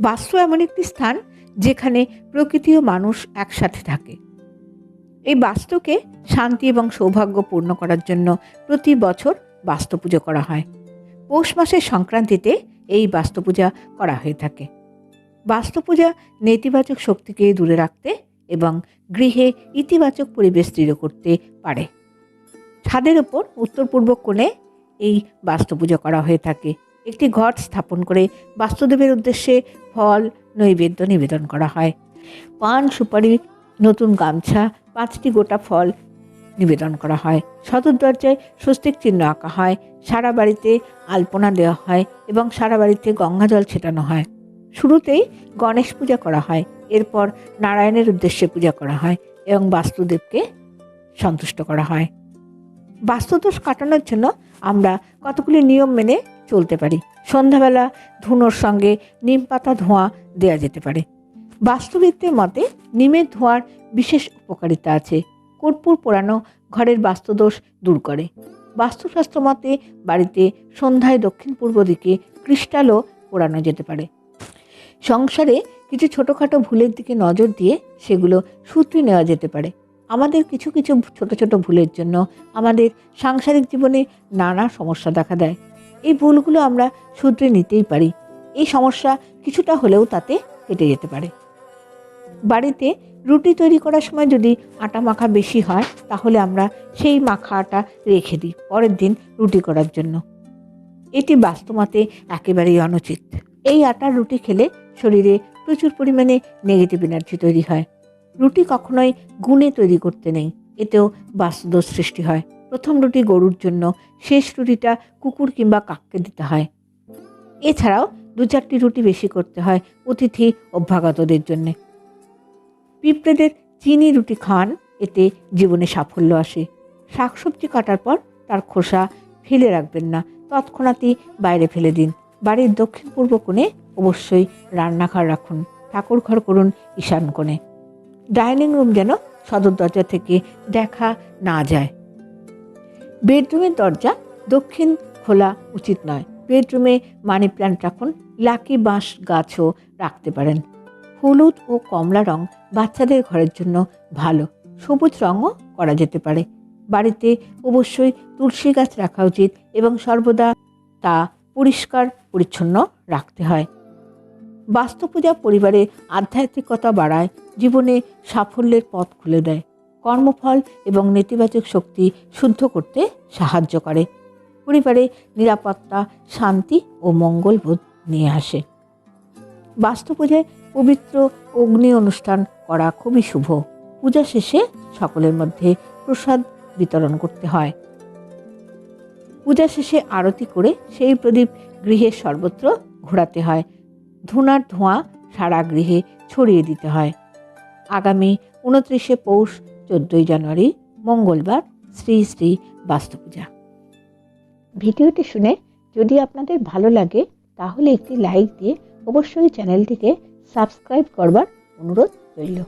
বাস্তু এমন একটি স্থান যেখানে প্রকৃতি ও মানুষ একসাথে থাকে। এই বাস্তুকে শান্তি এবং সৌভাগ্য পূর্ণ করার জন্য প্রতি বছর বাস্তু পুজো করা হয়। পৌষ মাসের সংক্রান্তিতে এই বাস্তু পূজা করা হয়ে থাকে। বাস্তু পূজা নেতিবাচক শক্তিকে দূরে রাখতে এবং গৃহে ইতিবাচক পরিবেশ দৃঢ় করতে পারে। ছাদের ওপর উত্তর পূর্ব কোণে এই বাস্তু পুজো করা হয়ে থাকে। একটি ঘট স্থাপন করে বাস্তুদেবের উদ্দেশ্যে ফল, নৈবেদ্য নিবেদন করা হয়। পান, সুপারি, নতুন গামছা, পাঁচটি গোটা ফল নিবেদন করা হয়। সদর দরজায় স্বস্তিক চিহ্ন আঁকা হয়। সারা বাড়িতে আলপনা দেওয়া হয় এবং সারা বাড়িতে গঙ্গা জল ছেটানো হয়। শুরুতেই গণেশ পূজা করা হয়। এরপর নারায়ণের উদ্দেশ্যে পূজা করা হয় এবং বাস্তুদেবকে সন্তুষ্ট করা হয়। বাস্তুদোষ কাটানোর জন্য আমরা কতগুলি নিয়ম মেনে চলতে পারি। সন্ধ্যাবেলা ধুনোর সঙ্গে নিম পাতা ধোঁয়া দেওয়া যেতে পারে। বাস্তুবিদদের মতে নিমের ধোঁয়ার বিশেষ উপকারিতা আছে। কর্পূর পোড়ানো ঘরের বাস্তুদোষ দূর করে। বাস্তুশাস্ত্র মতে, বাড়িতে সন্ধ্যায় দক্ষিণ পূর্ব দিকে ক্রিস্টালও পোড়ানো যেতে পারে। সংসারে কিছু ছোটোখাটো ভুলের দিকে নজর দিয়ে সেগুলো সূত্রে নেওয়া যেতে পারে। আমাদের কিছু কিছু ছোট ছোট ভুলের জন্য আমাদের সাংসারিক জীবনে নানা সমস্যা দেখা দেয়। এই ভুলগুলো আমরা শুধরে নিতেই পারি। এই সমস্যা কিছুটা হলেও তাতে কেটে যেতে পারে। বাড়িতে রুটি তৈরি করার সময় যদি আটা মাখা বেশি হয়, তাহলে আমরা সেই মাখা আটা রেখে দিই পরের দিন রুটি করার জন্য। এটি বাস্তবতে একেবারেই অনুচিত। এই আটার রুটি খেলে শরীরে প্রচুর পরিমাণে নেগেটিভ এনার্জি তৈরি হয়। রুটি কখনোই গুণে তৈরি করতে নেই, এতেও বাস্তুদোষ সৃষ্টি হয়। প্রথম রুটি গরুর জন্য, শেষ রুটিটা কুকুর কিংবা কাককে দিতে হয়। এছাড়াও দু চারটি রুটি বেশি করতে হয় অতিথি অভ্যাগতদের জন্যে। পিঁপড়েদের চিনি রুটি খান, এতে জীবনে সাফল্য আসে। শাকসবজি কাটার পর তার খোসা ফেলে রাখবেন না তৎক্ষণাৎই বাইরে ফেলে দিন। বাড়ির দক্ষিণ পূর্ব কোণে অবশ্যই রান্নাঘর রাখুন, ঠাকুর ঘর করুন ঈশান কোণে। ডাইনিং রুম যেন সদর দরজা থেকে দেখা না যায়। বেডরুমের দরজা দক্ষিণ খোলা উচিত নয়। বেডরুমে মানি প্ল্যান্ট রাখুন, লাকি বাঁশ গাছও রাখতে পারেন। হলুদ ও কমলা রং বাচ্চাদের ঘরের জন্য ভালো। সবুজ রঙও করা যেতে পারে। বাড়িতে অবশ্যই তুলসী গাছ রাখা উচিত এবং সর্বদা তা পরিষ্কার, পরিচ্ছন্ন রাখতে হয়। বাস্তু পূজা পরিবারে আধ্যাত্মিকতা বাড়ায়, জীবনে সাফল্যের পথ খুলে দেয়। কর্মফল এবং নেতিবাচক শক্তি শুদ্ধ করতে সাহায্য করে। পরিবারে নিরাপত্তা, শান্তি ও মঙ্গলবোধ নিয়ে আসে। বাস্তু পূজায় পবিত্র অগ্নি অনুষ্ঠান করা খুবই শুভ। পূজা শেষে সকলের মধ্যে প্রসাদ বিতরণ করতে হয়। পূজা শেষে আরতি করে সেই প্রদীপ গৃহের সর্বত্র ঘোরাতে হয়। ধুনার ধোঁয়া সারা গৃহে ছড়িয়ে দিতে হয়। আগামী উনত্রিশে পৌষ চোদ্দোই জানুয়ারি, মঙ্গলবার, শ্রী শ্রী বাস্তু পূজা ভিডিওটি শুনে যদি আপনাদের ভালো লাগে, তাহলে একটি লাইক দিয়ে অবশ্যই চ্যানেলটিকে সাবস্ক্রাইব করবার অনুরোধ রইল।